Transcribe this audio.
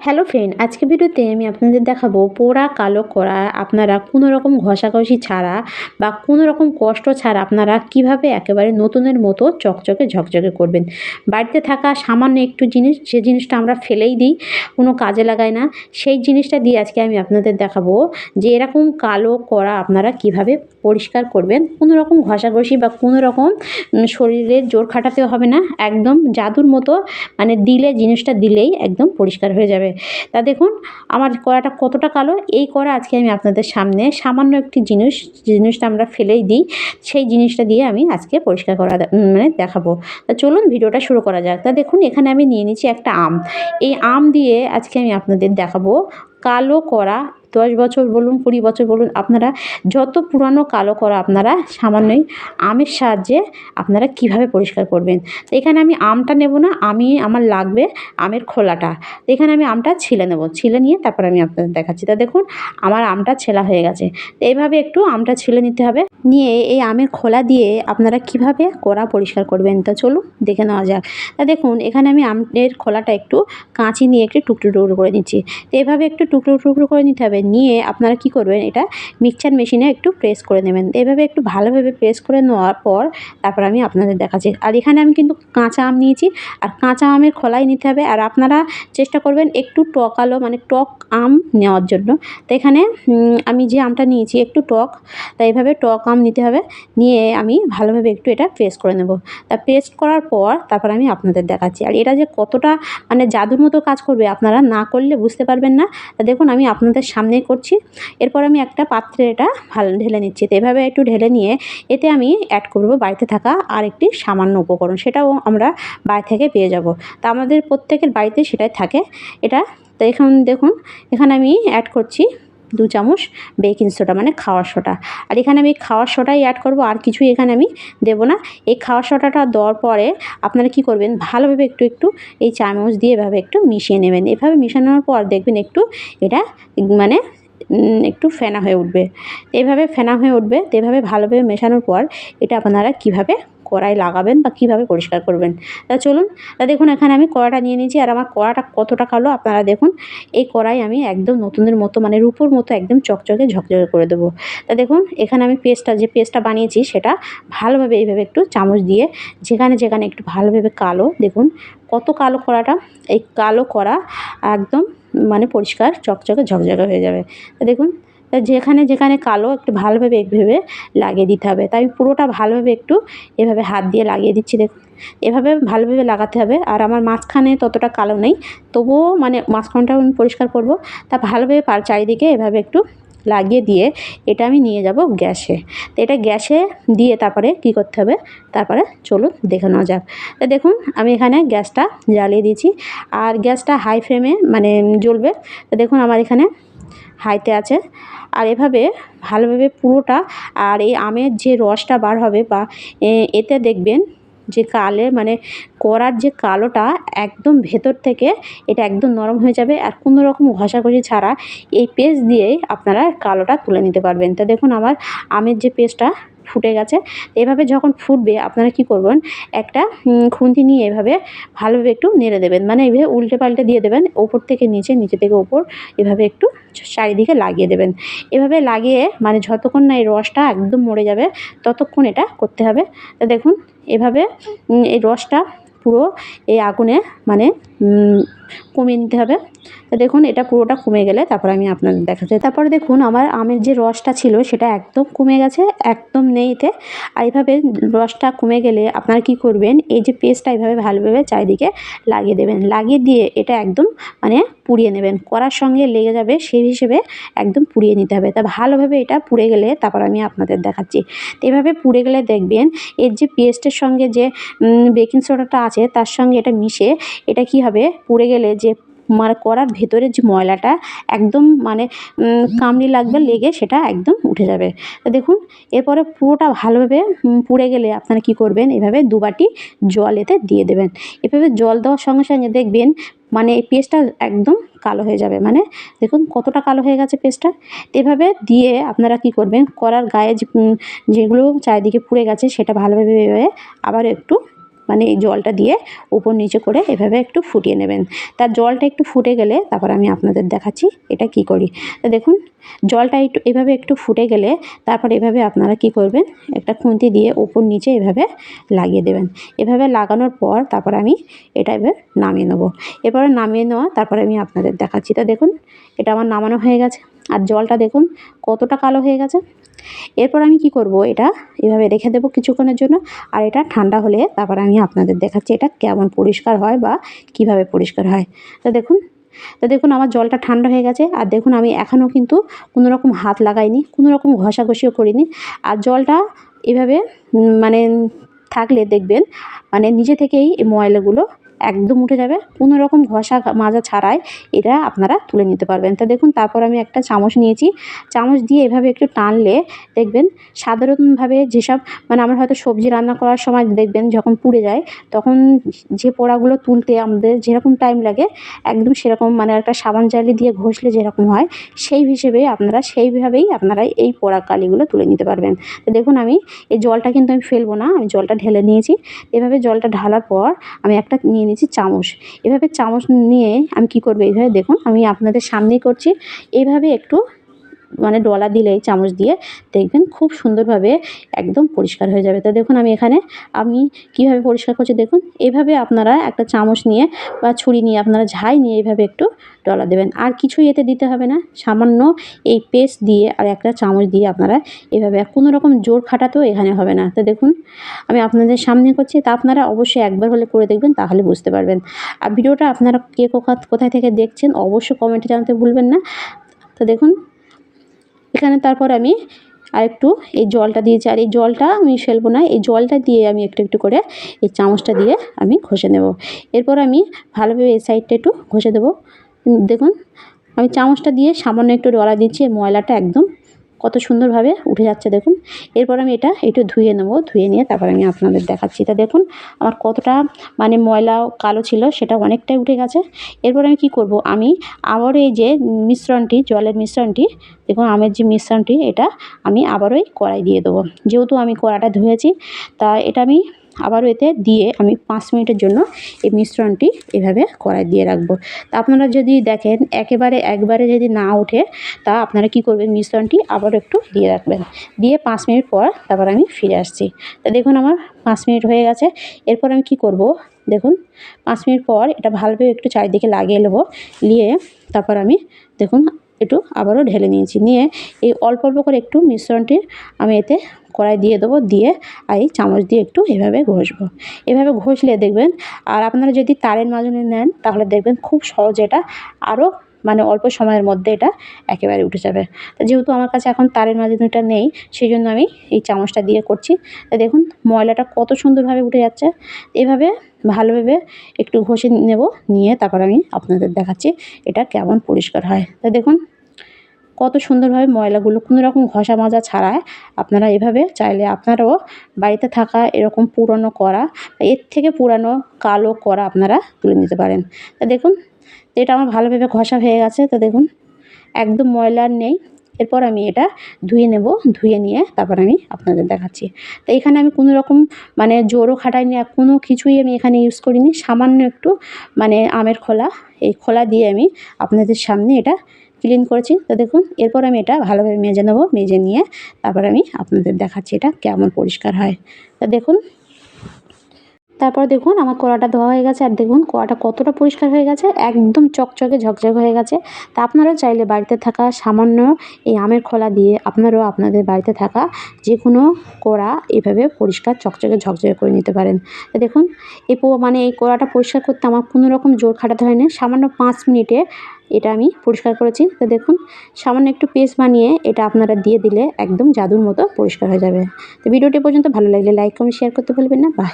Hello friend আজকে ভিডিওতে আমি আপনাদের দেখাবো পোড়া কালো করা আপনারা কোনো রকম ঘষাঘষি ছাড়া বা কোনো রকম কষ্ট ছাড়া আপনারা কীভাবে একেবারে নতুনের মতো চকচকে ঝকঝকে করবেন। বাড়িতে থাকা সামান্য একটু জিনিস যে জিনিসটা আমরা ফেলেই দিই কোনো কাজে লাগাই না। সেই জিনিসটা দিয়ে আজকে আমি আপনাদের দেখাবো যে এরকম কালো করা আপনারা কীভাবে পরিষ্কার করবেন। কোনো রকম ঘষাঘষি বা কোনো রকম উম, শরীরের জোর খাটাতেও হবে না। একদম জাদুর মতো মানে দিলে জিনিসটা দিলেই একদম পরিষ্কার হয়ে যাবে। তা দেখুন, আমার কড়াটা কতটা কালো, এই কড়া আজকে আমি আপনাদের সামনে সামান্য একটি জিনিস, জিনিসটা আমরা ফেলেই দিই, সেই জিনিসটা দিয়ে আমি আজকে পরিষ্কার করা মানে দেখাবো। তা চলুন ভিডিওটা শুরু করা যাক। তা দেখুন, এখানে আমি নিয়ে নিচ্ছি একটা আম। এই আম দিয়ে আজকে আমি আপনাদের দেখাবো কালো করা দশ বছর বলুন, কুড়ি বছর বলুন, আপনারা যত পুরানো কালো করা আপনারা সামান্যই আমের সাহায্যে আপনারা কীভাবে পরিষ্কার করবেন। এখানে আমি আমটা নেব না, আমি, আমার লাগবে আমের খোলাটা। এখানে আমি আমটা ছিলে নেব, ছিলে নিয়ে তারপর আমি আপনাদের দেখাচ্ছি। তা দেখুন, আমার আমটা ছেলা হয়ে গেছে। তো এইভাবে একটু আমটা ছিলে নিতে হবে। নিয়ে এই আমের খোলা দিয়ে আপনারা কীভাবে কড়া পরিষ্কার করবেন, তা চলুন দেখে নেওয়া যাক। তা দেখুন, এখানে আমি আমের খোলাটা একটু কাঁচি নিয়ে একটু টুকরো টুকরো করে নিচ্ছি। তো এভাবে একটু টুকরো টুকরো করে নিতে হবে নিয়ে আপনারা কি করবেন, এটা মিক্সচার মেশিনে একটু প্রেস করে নেবেন। এভাবে একটু ভালোভাবে প্রেস করে নেওয়ার পর তারপর আমি আপনাদের দেখাচ্ছি। আর এখানে আমি কিন্তু কাঁচা আম নিয়েছি, আর কাঁচা আমের খোলাই নিতে হবে। আর আপনারা চেষ্টা করবেন একটু টক আলো মানে টক আম নেওয়ার জন্য। তো এখানে আমি যে আমটা নিয়েছি একটু টক, তাই এভাবে টক আম নিতে হবে। নিয়ে আমি ভালোভাবে একটু এটা প্রেস করে নেব। তা পেস্ট করার পর তারপর আমি আপনাদের দেখাচ্ছি। আর এটা যে কতটা মানে জাদুর মতো কাজ করবে আপনারা না করলে বুঝতে পারবেন না। তা দেখুন, আমি আপনাদের সামনেই করছি। এরপর আমি একটা পাত্রে এটা ভালো, ঢেলে নিচ্ছি। তো এভাবে একটু ঢেলে নিয়ে এতে আমি অ্যাড করব বাড়িতে থাকা আর একটি সামান্য উপকরণ। সেটাও আমরা বাড়ি থেকে পেয়ে যাব। তা আমাদের প্রত্যেকের বাড়িতে সেটাই থাকে। এটা তো এখন দেখুন, এখানে আমি অ্যাড করছি দু চামচ বেকিং সোডা মানে খাওয়ার সোডা। আর এখানে আমি খাওয়ার সোডাই অ্যাড করব, আর কিছুই এখানে আমি দেবো না। এই খাওয়ার সোডাটা দেওয়ার পরে আপনারা কি করবেন, ভালোভাবে একটু একটু এই চামচ দিয়ে এভাবে একটু মিশিয়ে নেবেন। এভাবে মিশানোর পর দেখবেন একটু এটা মানে একটু ফেনা হয়ে উঠবে। এভাবে ফেনা হয়ে উঠবে, তো এভাবে ভালোভাবে মেশানোর পর এটা আপনারা কীভাবে কড়াই লাগাবেন বা কীভাবে পরিষ্কার করবেন? তা চলুন, তা দেখুন, এখানে আমি কড়াটা নিয়ে নিয়েছি আর আমার কড়াটা কতটা কালো আপনারা দেখুন, এই কড়াই আমি একদম নতুনের মতো মানে রূপোর মতো একদম চকচকে ঝকঝকে করে দেবো। তা দেখুন, এখানে আমি পেস্টটা, যে পেস্টটা বানিয়েছি সেটা ভালোভাবে এইভাবে একটু চামচ দিয়ে, যেখানে যেখানে একটু ভালোভাবে কালো, দেখুন কত কালো কড়াটা, এই কালো করা একদম মানে পরিষ্কার, চকচকে ঝকঝকে হয়ে যাবে। তা দেখুন যেখানে যেখানে কালো একটু ভালোভাবে এইভাবে লাগিয়ে দিতে হবে। তাই পুরোটা ভালোভাবে একটু এভাবে হাত দিয়ে লাগিয়ে দিচ্ছি দেখুন এভাবে ভালোভাবে লাগাতে হবে। আর আমার মাঝখানে ততটা কালো নেই, তবুও মানে মাঝখানটাও আমি পরিষ্কার করব। তা ভালোভাবে পার চারিদিকে এভাবে একটু লাগিয়ে দিয়ে এটা আমি নিয়ে যাব গ্যাসে। তো এটা গ্যাসে দিয়ে তারপরে কি করতে হবে? তারপরে চলুন দেখে নেওয়া যাক। তো দেখুন, আমি এখানে গ্যাসটা জ্বালিয়ে দিয়েছি। আর গ্যাসটা হাই ফ্লেমে মানে জ্বলবে। তো দেখুন আমার এখানে হাইতে আছে। আর এভাবে ভালোভাবে পুরোটা আর এই আমের যে রসটা বার হবে বা এতে দেখবেন যে কালে মানে করার যে কালোটা একদম ভেতর থেকে এটা একদম নরম হয়ে যাবে। আর কোনো রকম ঘষাঘষি ছাড়া এই পেস্ট দিয়েই আপনারা কালোটা তুলে নিতে পারবেন। তো দেখুন আমার আমের যে পেস্টটা ফুটে গেছে। এভাবে যখন ফুটবে, আপনারা কি করবেন? একটা খুন্তি নিয়ে এভাবে ভালোভাবে একটু নেড়ে দেবেন। মানে এইভাবে উল্টে পাল্টে দিয়ে দেবেন, ওপর থেকে নিচে নিচে থেকে ওপর, এভাবে একটু চারিদিকে লাগিয়ে দেবেন। এভাবে লাগিয়ে মানে যতক্ষণ না এই রসটা একদম মরে যাবে, ততক্ষণ এটা করতে হবে। তো দেখুন, এভাবে এই রসটা পুরো এই আগুনে মানে কমিয়ে নিতে হবে। তো দেখুন, এটা পুরোটা কমে গেলে তারপর আমি আপনাদের দেখাচ্ছি। তারপরে দেখুন, আমার আমের যে রসটা ছিল, সেটা একদম কমে গেছে, একদম নেই এতে। আর এইভাবে রসটা কমে গেলে আপনারা কি করবেন, এই যে পেস্টটা এইভাবে ভালোভাবে চারিদিকে লাগিয়ে দেবেন। লাগিয়ে দিয়ে এটা একদম মানে পুড়িয়ে নেবেন। করার সঙ্গে লেগে যাবে, সেই হিসেবে একদম পুড়িয়ে নিতে হবে। তা ভালোভাবে এটা পুড়ে গেলে তারপর আমি আপনাদের দেখাচ্ছি। তো এভাবে পুড়ে গেলে দেখবেন, এর যে পেস্টের সঙ্গে যে বেকিং সোডাটা আছে, তার সঙ্গে এটা মিশে, এটা কি হবে পুড়ে গেলে যে মানে করার ভেতরের যে ময়লাটা একদম মানে কামড়ি লাগবে, লেগে সেটা একদম উঠে যাবে। তো দেখুন, এরপরে পুরোটা ভালোভাবে পুড়ে গেলে আপনারা কি করবেন? এভাবে দুবাটি জল এতে দিয়ে দেবেন। এভাবে জল দেওয়ার সঙ্গে সঙ্গে দেখবেন মানে এই পেস্টটা একদম কালো হয়ে যাবে। মানে দেখুন কতটা কালো হয়ে গেছে পেস্টটা। এভাবে দিয়ে আপনারা কি করবেন? করার গায়ে যেগুলো চারিদিকে পুড়ে গেছে সেটা ভালোভাবে আবার একটু মানে এই জলটা দিয়ে উপর নিচে করে এভাবে একটু ফুটিয়ে নেবেন। তার জলটা একটু ফুটে গেলে তারপর আমি আপনাদের দেখাচ্ছি এটা কি করি। তো দেখুন, জলটা একটু এভাবে একটু ফুটে গেলে তারপর এভাবে আপনারা কি করবেন, একটা খুন্তি দিয়ে উপর নিচে এভাবে লাগিয়ে দেবেন। এভাবে লাগানোর পর তারপর আমি এটা এবার নামিয়ে নেব। এরপরে নামিয়ে নেওয়া, তারপরে আমি আপনাদের দেখাচ্ছি। তো দেখুন, এটা আমার নামানো হয়ে গেছে। আর জলটা দেখুন, কতটা কালো হয়ে গেছে। এরপর আমি কি করব, এটা এভাবে রেখে দেবো কিছুক্ষণের জন্য। আর এটা ঠান্ডা হলে তারপর আমি আপনাদের দেখাচ্ছি এটা কেমন পরিষ্কার হয় বা কীভাবে পরিষ্কার হয়। তো দেখুন তো দেখুন আমার জলটা ঠান্ডা হয়ে গেছে। আর দেখুন আমি এখনও কিন্তু কোনো রকম হাত লাগাইনি, কোনো রকম ঘষাঘষিও করিনি। আর জলটা এভাবে মানে থাকলে দেখবেন মানে নিজে থেকেই এই ময়লাগুলো একদম উঠে যাবে। কোনো রকম ঘষা মাজা ছাড়াই এটা আপনারা তুলে নিতে পারবেন। তো দেখুন, তারপর আমি একটা চামচ নিয়েছি। চামচ দিয়ে এভাবে একটু টানলে দেখবেন সাধারণভাবে যেসব মানে আমরা হয়তো সবজি রান্না করার সময় দেখবেন যখন পুড়ে যায়, তখন যে পোড়াগুলো তুলতে আমাদের যেরকম টাইম লাগে, একদম সেরকম মানে একটা সাবান জালি দিয়ে ঘষলে যেরকম হয়, সেই হিসেবে আপনারা সেইভাবেই আপনারা এই পোড়া কালিগুলো তুলে নিতে পারবেন। তো দেখুন আমি, এই জলটা কিন্তু আমি ফেলব না, আমি জলটা ঢেলে নিয়েছি। এভাবে জলটা ঢালার পর আমি একটা নিয়ে নিয়েছি চামচ। এভাবে চামচ নিয়ে আমি কি করব এইভাবে? দেখুন, আমি আপনাদের সামনেই করছি। এইভাবে একটু মানে ডলা দিলেই চামচ দিয়ে দেখবেন খুব সুন্দরভাবে একদম পরিষ্কার হয়ে যাবে। তো দেখুন আমি এখানে, আমি কীভাবে পরিষ্কার করছি দেখুন, এভাবে আপনারা একটা চামচ নিয়ে বা ছুরি নিয়ে আপনারা ঝাই নিয়ে এইভাবে একটু ডলা দেবেন। আর কিছুই এতে দিতে হবে না, সামান্য এই পেস্ট দিয়ে আর একটা চামচ দিয়ে আপনারা এভাবে কোনো রকম জোর খাটাতেও এখানে হবে না। তো দেখুন, আমি আপনাদের সামনে করছি, তা আপনারা অবশ্যই একবার হলে করে দেখবেন, তাহলে বুঝতে পারবেন। আর ভিডিওটা আপনারা কে কোথা- কোথায় থেকে দেখছেন, অবশ্যই কমেন্টে জানাতে ভুলবেন না। তো দেখুন এখানে তারপর আমি আর একটু এই জলটা দিয়েছি। আর এই জলটা আমি ফেলব না, এই জলটা দিয়ে আমি একটু একটু করে এই চামচটা দিয়ে আমি ঘষে নেব। এরপর আমি ভালোভাবে এই সাইডটা একটু ঘষে দেবো। দেখুন, আমি চামচটা দিয়ে সামান্য একটু ডলা দিচ্ছি ময়লাটা একদম কত সুন্দরভাবে উঠে যাচ্ছে দেখুন। এরপর আমি এটা একটু ধুয়ে নেব, ধুয়ে নিয়ে তারপর আমি আপনাদের দেখাচ্ছি। তা দেখুন, আমার কতটা মানে ময়লা কালো ছিল সেটা অনেকটাই উঠে গেছে। এরপর আমি কি করব? আমি আবার এই যে মিশ্রণটি, জলের মিশ্রণটি, দেখুন আমের যে মিশ্রণটি, এটা আমি আবারই কড়াই দিয়ে দেবো। যেহেতু আমি কড়াটা ধুয়েছি, তা এটা আমি আবারও এতে দিয়ে আমি পাঁচ মিনিটের জন্য এই মিশ্রণটি এভাবে কড়াই দিয়ে রাখব। তা আপনারা যদি দেখেন, একেবারে একবারে যদি না ওঠে, তা আপনারা কি করবেন? মিশ্রণটি আবারও একটু দিয়ে রাখবেন। দিয়ে পাঁচ মিনিট পর তারপর আমি ফিরে আসছি। তা দেখুন আমার পাঁচ মিনিট হয়ে গেছে। এরপর আমি কি করব? দেখুন, পাঁচ মিনিট পর এটা ভালোভাবে একটু চারিদিকে লাগিয়ে নেব। নিয়ে তারপর আমি, দেখুন একটু আবারও ঢেলে নিয়েছি। নিয়ে এই অল্প অল্প করে একটু মিশ্রণটি আমি এতে কড়াই দিয়ে দেবো, দিয়ে আর এই চামচ দিয়ে একটু এভাবে ঘষবো। এভাবে ঘষলে দেখবেন, আর আপনারা যদি তারের মাজনে নেন, তাহলে দেখবেন খুব সহজে এটা আরও মানে অল্প সময়ের মধ্যে এটা একেবারে উঠে যাবে। তো যেহেতু আমার কাছে এখন তারের মাঝে মাজনিটা নেই সেই জন্য আমি এই চামচটা দিয়ে করছি। তা দেখুন, ময়লাটা কত সুন্দরভাবে উঠে যাচ্ছে। এভাবে ভালোভাবে একটু ঘষে নেব, নিয়ে তারপর আমি আপনাদের দেখাচ্ছি এটা কেমন পরিষ্কার হয়। তা দেখুন, কত সুন্দরভাবে ময়লাগুলো কোনো রকম ঘষা মাজা ছাড়ায় আপনারা এভাবে চাইলে আপনারাও বাড়িতে থাকা এরকম পুরনো করা এর থেকে পুরানো কালো করা আপনারা তুলে নিতে পারেন। তা দেখুন এটা আমার ভালোভাবে ঘষা হয়ে গেছে, তো দেখুন, একদম ময়লার নেই। এরপর আমি এটা ধুয়ে নেব, ধুয়ে নিয়ে তারপর আমি আপনাদের দেখাচ্ছি। তো এখানে আমি কোনো রকম মানে জোরও খাটাইনি আর কোনো কিছুই আমি এখানে ইউজ করিনি, সামান্য একটু মানে আমের খোলা। এই খোলা দিয়ে আমি আপনাদের সামনে এটা ক্লিন করেছি। তো দেখুন, এরপর আমি এটা ভালোভাবে মেজে নেব, মেজে নিয়ে তারপর আমি আপনাদের দেখাচ্ছি এটা কেমন পরিষ্কার হয়। তা দেখুন তারপর দেখুন আমার কড়াটা ধোয়া হয়ে গেছে আর দেখুন কড়াটা কতটা পরিষ্কার হয়ে গেছে, একদম চকচকে ঝকঝক হয়ে গেছে। তা আপনারাও চাইলে বাড়িতে থাকা সামান্য এই আমের খোলা দিয়ে আপনারাও আপনাদের বাড়িতে থাকা যে কোনো কড়া এভাবে পরিষ্কার চকচকে ঝকঝকে করে নিতে পারেন। দেখুন, এই মানে এই কড়াটা পরিষ্কার করতে আমার কোনো রকম জোর খাটাতে হয়নি। সামান্য পাঁচ মিনিটে এটা আমি পরিষ্কার করেছি। তো দেখুন, সামান্য একটু পেস্ট বানিয়ে এটা আপনারা দিয়ে দিলে একদম জাদুর মতো পরিষ্কার হয়ে যাবে। তো ভিডিওটি পর্যন্ত ভালো লাগলে লাইক, কমেন্ট শেয়ার করতে ভুলবেন না। বাই।